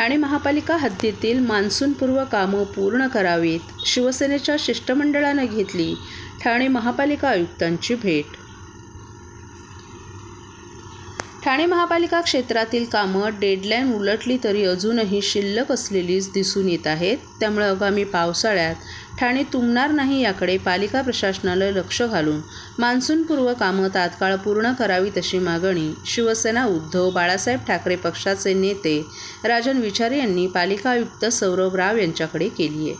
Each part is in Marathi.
ठाणे महापालिका हद्दीतील मान्सूनपूर्व कामं पूर्ण करावीत शिवसेनेच्या शिष्टमंडळानं घेतली ठाणे महापालिका आयुक्तांची भेट. ठाणे महापालिका क्षेत्रातील कामं डेडलाईन उलटली तरी अजूनही शिल्लक असलेलीच दिसून येत आहेत. त्यामुळे आगामी पावसाळ्यात ठाणे तुंबणार नाही याकडे पालिका प्रशासनाला लक्ष घालून मान्सूनपूर्व कामं तात्काळ पूर्ण करावीत अशी मागणी शिवसेना उद्धव बाळासाहेब ठाकरे पक्षाचे नेते राजन विचारे यांनी पालिका आयुक्त सौरभ राव यांच्याकडे केली आहे.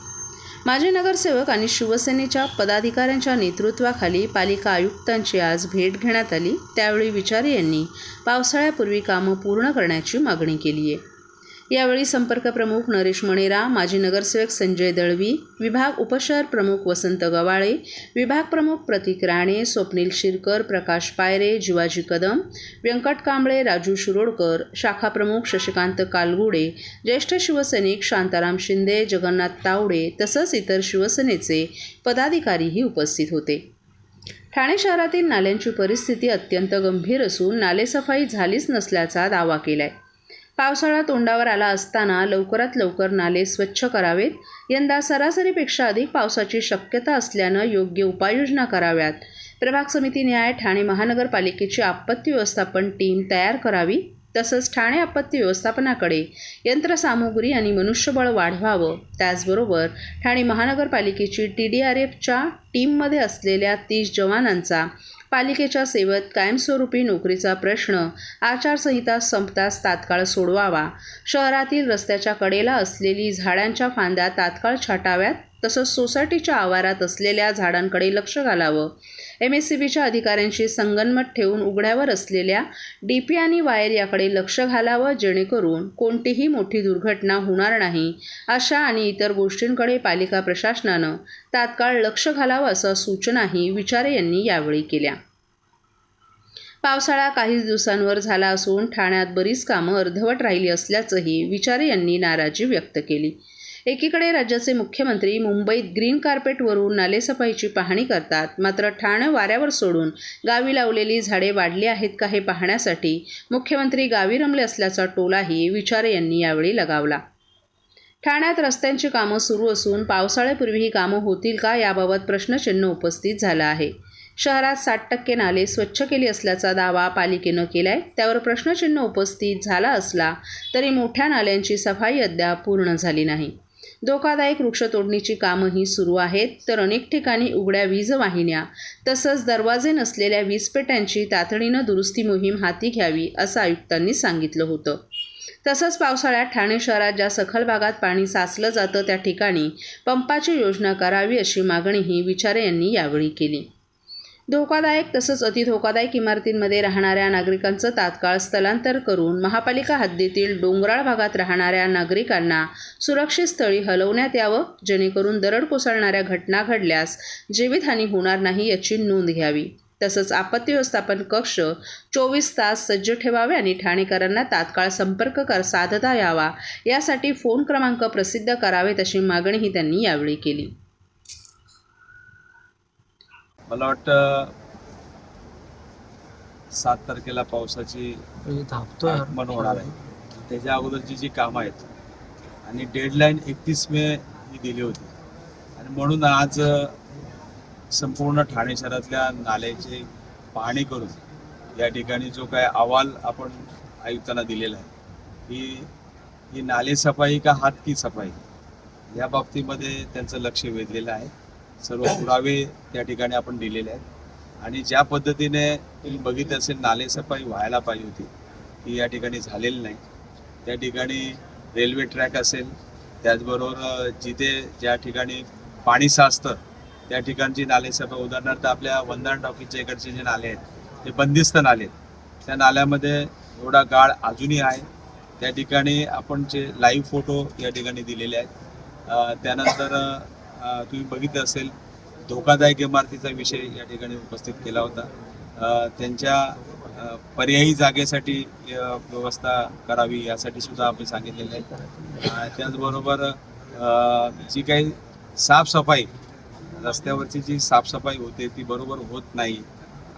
माजी नगरसेवक आणि शिवसेनेच्या पदाधिकाऱ्यांच्या नेतृत्वाखाली पालिका आयुक्तांची आज भेट घेण्यात आली. त्यावेळी विचारे यांनी पावसाळ्यापूर्वी कामं पूर्ण करण्याची मागणी केली आहे. यावेळी संपर्क प्रमुख नरेश मणेरा माजी नगरसेवक संजय दळवी विभाग उपशहर प्रमुख वसंत गवाळे विभाग प्रमुख प्रतीक राणे स्वप्नील शिरकर प्रकाश पायरे जिवाजी कदम व्यंकट कांबळे राजू शिरोडकर शाखा प्रमुख शशिकांत कालगुडे ज्येष्ठ शिवसैनिक शांताराम शिंदे जगन्नाथ तावडे तसंच इतर शिवसेनेचे पदाधिकारीही उपस्थित होते. ठाणे शहरातील नाल्यांची परिस्थिती अत्यंत गंभीर असून नालेसफाई झालीच नसल्याचा दावा केलाय. पावसाळा तोंडावर आला असताना लवकरात लवकर नाले स्वच्छ करावेत. यंदा सरासरीपेक्षा अधिक पावसाची शक्यता असल्यानं योग्य उपाययोजना कराव्यात. प्रभाग समिती न्याय ठाणे महानगरपालिकेची आपत्ती व्यवस्थापन टीम तयार करावी तसंच ठाणे आपत्ती व्यवस्थापनाकडे यंत्रसामुग्री आणि मनुष्यबळ वाढवावं. त्याचबरोबर ठाणे महानगरपालिकेची टी डी आर एफच्या टीममध्ये असलेल्या तीस जवानांचा पालिकेच्या सेवेत कायमस्वरूपी नोकरीचा प्रश्न आचारसंहिता संपताच तात्काळ सोडवावा. शहरातील रस्त्याच्या कडेला असलेली झाडांच्या फांद्या तात्काळ छाटाव्यात तसंच सोसायटीच्या आवारात असलेल्या झाडांकडे लक्ष घालावं. एम एस सी बीच्या अधिकाऱ्यांशी संगनमत ठेवून उघड्यावर असलेल्या डी पी आणि वायर याकडे लक्ष घालावं जेणेकरून कोणतीही मोठी दुर्घटना होणार नाही. अशा आणि इतर गोष्टींकडे पालिका प्रशासनानं तात्काळ लक्ष घालावं असं सूचनाही विचारे यांनी यावेळी केल्या. पावसाळा काहीच दिवसांवर झाला असून ठाण्यात बरीच कामं अर्धवट राहिली असल्याचंही विचारे यांनी नाराजी व्यक्त केली. एकीकडे राज्याचे मुख्यमंत्री मुंबईत ग्रीन कार्पेटवरून नालेसफाईची पाहणी करतात मात्र ठाणे वाऱ्यावर सोडून गावी लावलेली झाडे वाढली आहेत का हे पाहण्यासाठी मुख्यमंत्री गावी रमले असल्याचा टोलाही विचारे यांनी यावेळी लगावला. ठाण्यात रस्त्यांची कामं सुरू असून पावसाळ्यापूर्वी ही कामं होतील का याबाबत प्रश्नचिन्ह उपस्थित झालं आहे. शहरात साठ टक्के नाले स्वच्छ केली असल्याचा दावा पालिकेनं केलाय. त्यावर प्रश्नचिन्ह उपस्थित झाला असला तरी मोठ्या नाल्यांची सफाई अद्याप पूर्ण झाली नाही. धोकादायक वृक्षतोडणीची कामंही सुरू आहेत तर अनेक ठिकाणी उघड्या वीजवाहिन्या तसंच दरवाजे नसलेल्या वीजपेट्यांची तातडीनं दुरुस्ती मोहीम हाती घ्यावी असं आयुक्तांनी सांगितलं होतं. तसंच पावसाळ्यात ठाणे शहरात ज्या सखल भागात पाणी साचलं जातं त्या ठिकाणी पंपाची योजना करावी अशी मागणीही विचारे यांनी यावेळी केली. धोकादायक तसंच अतिधोकादायक इमारतींमध्ये राहणाऱ्या नागरिकांचं तात्काळ स्थलांतर करून महापालिका हद्दीतील डोंगराळ भागात राहणाऱ्या नागरिकांना सुरक्षित स्थळी हलवण्यात यावं जेणेकरून दरड कोसळणाऱ्या घटना घडल्यास जीवितहानी होणार नाही याची नोंद घ्यावी. तसंच आपत्ती व्यवस्थापन कक्ष चोवीस तास सज्ज ठेवावे आणि ठाणेकरांना तात्काळ संपर्क कर साधता यावा यासाठी फोन क्रमांक प्रसिद्ध करावेत अशी मागणीही त्यांनी यावेळी केली. मला वाटतं सात तारखेला पावसाची आगमन होणार आहे. त्याच्या अगोदरची जी कामं आहेत आणि डेडलाईन एकतीस मे ही दिली होती. आणि म्हणून आज संपूर्ण ठाणे शहरातल्या नाल्याची पाहणी करून या ठिकाणी जो काय अहवाल आपण आयुक्तांना दिलेला आहे ही ही नाले सफाई का हात की सफाई या बाबतीमध्ये त्यांचं लक्ष वेधलेलं आहे. सर्व पुरावे त्या ठिकाणी आपण दिलेले आहेत. आणि ज्या पद्धतीने तुम्ही बघितलं असेल नालेसफाई व्हायला पाहिजे होती ती या ठिकाणी झालेली नाही. त्या ठिकाणी रेल्वे ट्रॅक असेल त्याचबरोबर जिथे ज्या ठिकाणी पाणी साचतं त्या ठिकाणची नालेसफाई उदाहरणार्थ आपल्या वंदन टॉकीच्या इकडचे जे नाले आहेत ते बंदिस्त नाले आहेत. त्या नाल्यामध्ये एवढा गाळ अजूनही आहे. त्या ठिकाणी आपण जे लाईव्ह फोटो या ठिकाणी दिलेले आहेत. त्यानंतर तुम्ही बघितलं असेल धोकादायक इमारतीचा विषय या ठिकाणी उपस्थित केला होता. त्यांच्या पर्यायी जागेसाठी व्यवस्था करावी यासाठी सुद्धा आपण सांगितलेलं आहे. त्याचबरोबर जी काही साफसफाई रस्त्यावरची जी साफसफाई होते ती बरोबर होत नाही.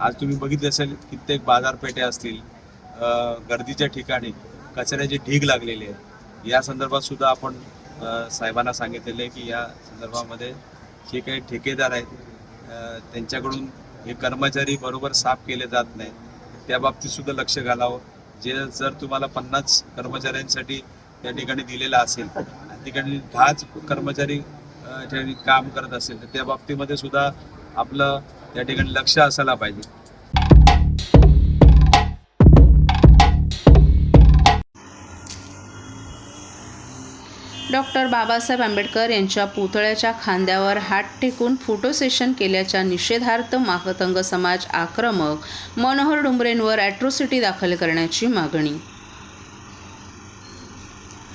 आज तुम्ही बघितले असेल कित्येक बाजारपेठे असतील गर्दीच्या ठिकाणी कचऱ्याचे ढीग लागलेले आहेत. या संदर्भात सुद्धा आपण साहेबांना सांगितलेलं आहे की या संदर्भामध्ये जे काही ठेकेदार आहेत त्यांच्याकडून हे कर्मचारी बरोबर साफ केले जात नाही त्या बाबतीत सुद्धा लक्ष घालावं. जे जर तुम्हाला पन्नास कर्मचाऱ्यांसाठी त्या ठिकाणी दिलेलं असेल आणि ठिकाणी दहाच कर्मचारी ठिकाणी काम करत असेल तर त्या बाबतीमध्ये सुद्धा आपलं त्या ठिकाणी लक्ष असायला पाहिजे. डॉक्टर बाबासाहेब आंबेडकर यांच्या पुतळ्याच्या खांद्यावर हात टेकून फोटो सेशन केल्याच्या निषेधार्थ माकतंग समाज आक्रमक मनोहर डुंबरेंवर ॲट्रोसिटी दाखल करण्याची मागणी.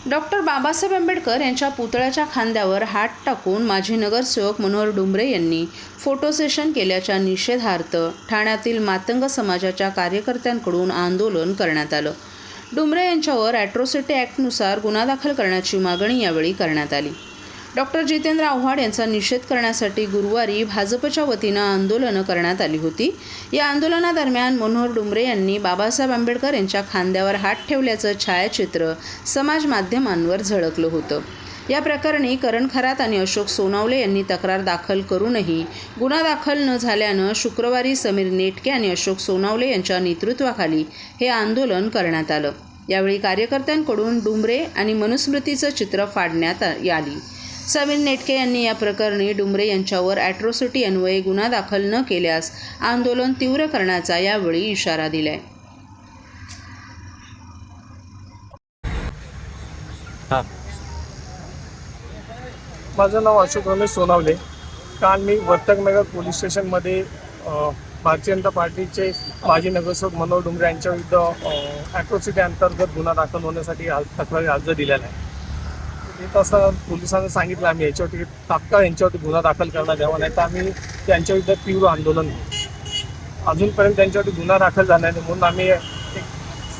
डॉक्टर बाबासाहेब आंबेडकर यांच्या पुतळ्याच्या खांद्यावर हात टाकून माजी नगरसेवक मनोहर डुंबरे यांनी फोटो सेशन केल्याच्या निषेधार्थ ठाण्यातील मातंग समाजाच्या कार्यकर्त्यांकडून आंदोलन करण्यात आलं. डुमरे यांच्यावर ॲट्रोसिटी ॲक्टनुसार गुन्हा दाखल करण्याची मागणी यावेळी करण्यात आली. डॉक्टर जितेंद्र आव्हाड यांचा निषेध करण्यासाठी गुरुवारी भाजपच्या वतीनं आंदोलनं करण्यात आली होती. या आंदोलनादरम्यान मनोहर डुमरे यांनी बाबासाहेब आंबेडकर यांच्या खांद्यावर हात ठेवल्याचं छायाचित्र समाज माध्यमांवर झळकलं होतं. या प्रकरणी करण खरात आणि अशोक सोनावले यांनी तक्रार दाखल करूनही गुन्हा दाखल न झाल्यानं शुक्रवारी समीर नेटके आणि अशोक सोनावले यांच्या नेतृत्वाखाली हे आंदोलन करण्यात आलं. यावेळी कार्यकर्त्यांकडून डुमरे आणि मनुस्मृतीचं चित्र फाडण्यात आली समीर नेटके यांनी या प्रकरणी डुमरे यांच्यावर ॲट्रोसिटी अन्वये गुन्हा दाखल न केल्यास आंदोलन तीव्र करण्याचा यावेळी इशारा दिलाय. माझं नाव अशोक रमेश सोनावले. काल मी वर्तकनगर पोलीस स्टेशनमध्ये भारतीय जनता पार्टीचे माजी नगरसेवक मनोहर डुंबरे यांच्या विरुद्ध ॲट्रॉसिटी अंतर्गत गुन्हा दाखल होण्यासाठी आज तक्रारी अर्ज दिलेला आहे. ते तसं पोलिसांना सांगितलं आम्ही याच्यावरती तात्काळ यांच्यावरती गुन्हा दाखल करण्यात यावा नाही तर आम्ही त्यांच्या विरुद्ध तीव्र आंदोलन अजूनपर्यंत त्यांच्यावरती गुन्हा दाखल झाला नाही म्हणून आम्ही एक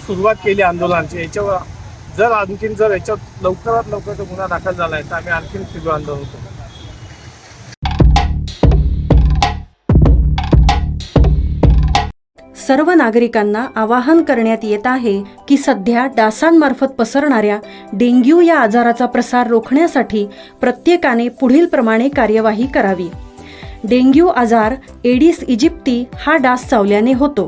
सुरुवात केली आंदोलनाची. याच्यावर जर आणखीन जर याच्यात लवकरात लवकर तो गुन्हा दाखल झाला आहे तर आम्ही आणखीन तीव्र आंदोलन करू. सर्व नागरिकांना आवाहन करण्यात येत आहे की सध्या डासांमार्फत पसरणाऱ्या डेंग्यू या आजाराचा प्रसार रोखण्यासाठी प्रत्येकाने पुढील प्रमाणे कार्यवाही करावी. डेंग्यू आजार एडिस इजिप्ती हा डास चावल्याने होतो.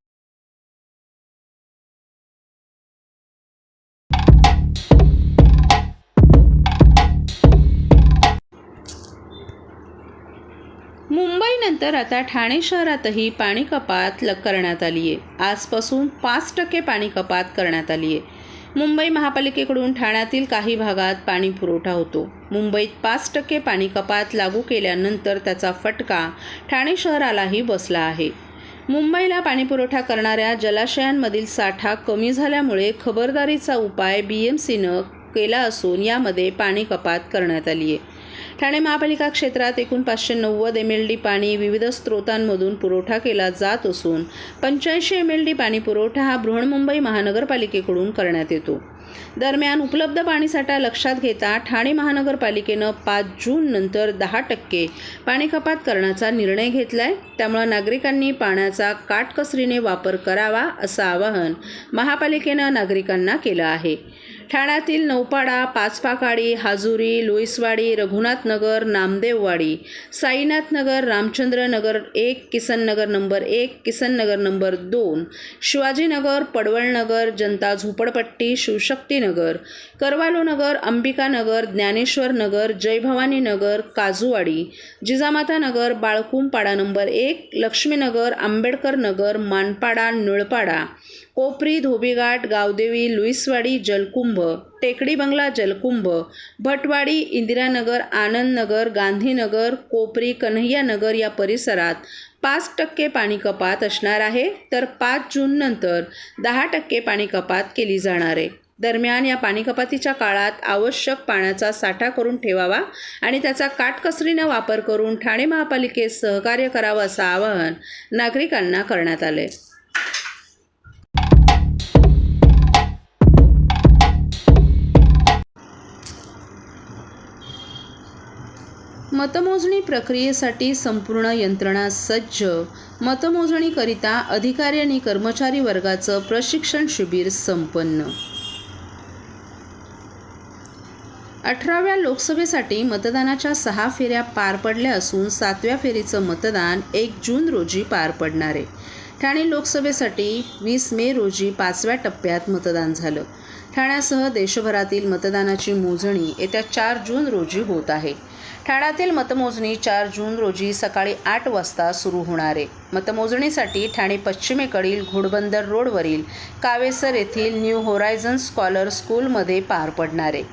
त्यानंतर आता ठाणे शहरातही पाणी कपात ल करण्यात आली आहे. आजपासून पाच टक्के पाणी कपात करण्यात आली आहे. मुंबई महापालिकेकडून ठाण्यातील काही भागात पाणी पुरवठा होतो. मुंबईत पाच टक्के पाणी कपात लागू केल्यानंतर त्याचा फटका ठाणे शहरालाही बसला आहे. मुंबईला पाणीपुरवठा करणाऱ्या जलाशयांमधील साठा कमी झाल्यामुळे खबरदारीचा उपाय बी एम सीनं केला असून यामध्ये पाणी कपात करण्यात आली आहे. ठाणे महापालिका क्षेत्रात एकूण पाचशे नव्वद एम एल डी पाणी विविध स्रोतांमधून पुरवठा केला जात असून पंच्याऐंशी एम एल डी पाणी पुरवठा हा बृहन्मुंबई महानगरपालिकेकडून करण्यात येतो. दरम्यान उपलब्ध पाणीसाठा लक्षात घेता ठाणे महानगरपालिकेनं पाच जून नंतर दहा टक्के पाणी कपात करण्याचा निर्णय घेतलाय. त्यामुळं नागरिकांनी पाण्याचा काटकसरीने वापर करावा असं आवाहन महापालिकेनं नागरिकांना केलं आहे. ठाण्यातील नौपाडा पाचपाकाडी हाजुरी लोईसवाडी रघुनाथनगर नामदेववाडी साईनाथनगर रामचंद्रनगर एक किसननगर नंबर एक किसननगर नंबर दोन शिवाजीनगर पडवळनगर जनता झोपडपट्टी शिवशक्तीनगर करवालोनगर अंबिकानगर ज्ञानेश्वरनगर जयभवानीनगर काजूवाडी जिजामातानगर बाळकुंपाडा नंबर एक लक्ष्मीनगर आंबेडकर नगर मानपाडा निळपाडा कोपरी धोबीघाट गावदेवी लुईसवाडी जलकुंभ टेकडी बंगला जलकुंभ भटवाडी इंदिरानगर आनंदनगर गांधीनगर कोपरी कन्हैयानगर या परिसरात पाच टक्के पाणी कपात असणार आहे. तर पाच जून नंतर दहा टक्के पाणी कपात केली जाणार आहे. दरम्यान या पाणी कपातीच्या काळात आवश्यक पाण्याचा साठा करून ठेवावा आणि त्याचा काटकसरीनं वापर करून ठाणे महापालिकेस सहकार्य करावं असं आवाहन नागरिकांना करण्यात आलं मतमोजणी प्रक्रियेसाठी संपूर्ण यंत्रणा सज्ज. मतमोजणीकरिता अधिकारी आणि कर्मचारी वर्गाचं प्रशिक्षण शिबिर संपन्न. अठराव्या लोकसभेसाठी मतदानाच्या सहा फेऱ्या पार पडल्या असून सातव्या फेरीचं मतदान एक जून रोजी पार पडणार आहे. ठाणे लोकसभेसाठी वीस मे रोजी पाचव्या टप्प्यात मतदान झालं. ठाण्यासह देशभरातील मतदानाची मोजणी येत्या चार जून रोजी होत आहे. ठाण्यातील मतमोजणी चार जून रोजी सकाळी आठ वाजता सुरू होणार आहे. मतमोजणीसाठी ठाणे पश्चिमेकडील घोडबंदर रोडवरील कावेसर येथील न्यू होरायझन स्कॉलर स्कूलमध्ये पार पडणार आहे.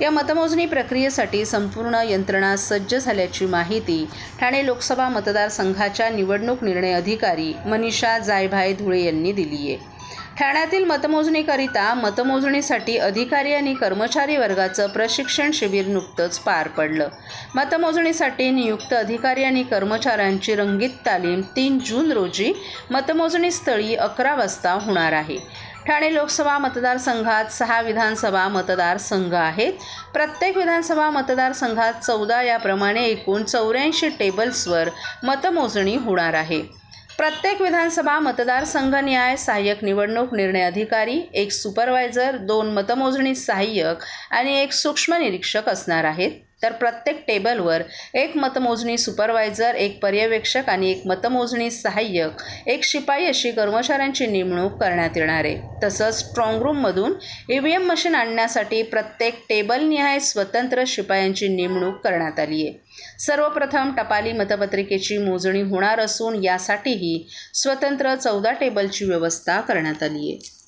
या मतमोजणी प्रक्रियेसाठी संपूर्ण यंत्रणा सज्ज झाल्याची माहिती ठाणे लोकसभा मतदारसंघाच्या निवडणूक निर्णय अधिकारी मनीषा जायभाय धुळे यांनी दिली आहे ठाण्यातील मतमोजणीकरिता मतमोजणीसाठी अधिकारी आणि कर्मचारी वर्गाचं प्रशिक्षण शिबिर नुकतंच पार पडलं. मतमोजणीसाठी नियुक्त अधिकारी आणि कर्मचाऱ्यांची रंगीत तालीम तीन जून रोजी मतमोजणी स्थळी अकरा वाजता होणार आहे. ठाणे लोकसभा मतदारसंघात सहा विधानसभा मतदारसंघ आहेत. प्रत्येक विधानसभा मतदारसंघात चौदा याप्रमाणे एकूण चौऱ्याऐंशी टेबल्सवर मतमोजणी होणार आहे. प्रत्येक विधानसभा मतदारसंघ न्याय सहाय्यक निवडणूक निर्णय अधिकारी एक सुपरवायझर दोन मतमोजणी सहाय्यक आणि एक सूक्ष्म निरीक्षक असणार आहेत. तर प्रत्येक टेबलवर एक मतमोजणी सुपरवायझर एक पर्यवेक्षक आणि एक मतमोजणी सहाय्यक एक शिपाई अशी कर्मचाऱ्यांची नेमणूक करण्यात येणार आहे. तसंच स्ट्रॉंगरूममधून ई व्ही एम मशीन आणण्यासाठी प्रत्येक टेबलनिहाय स्वतंत्र शिपायांची नेमणूक करण्यात आली आहे. सर्वप्रथम टपाली मतपत्रिकेची मोजणी होणार असून यासाठीही स्वतंत्र चौदा टेबलची व्यवस्था करण्यात आली आहे.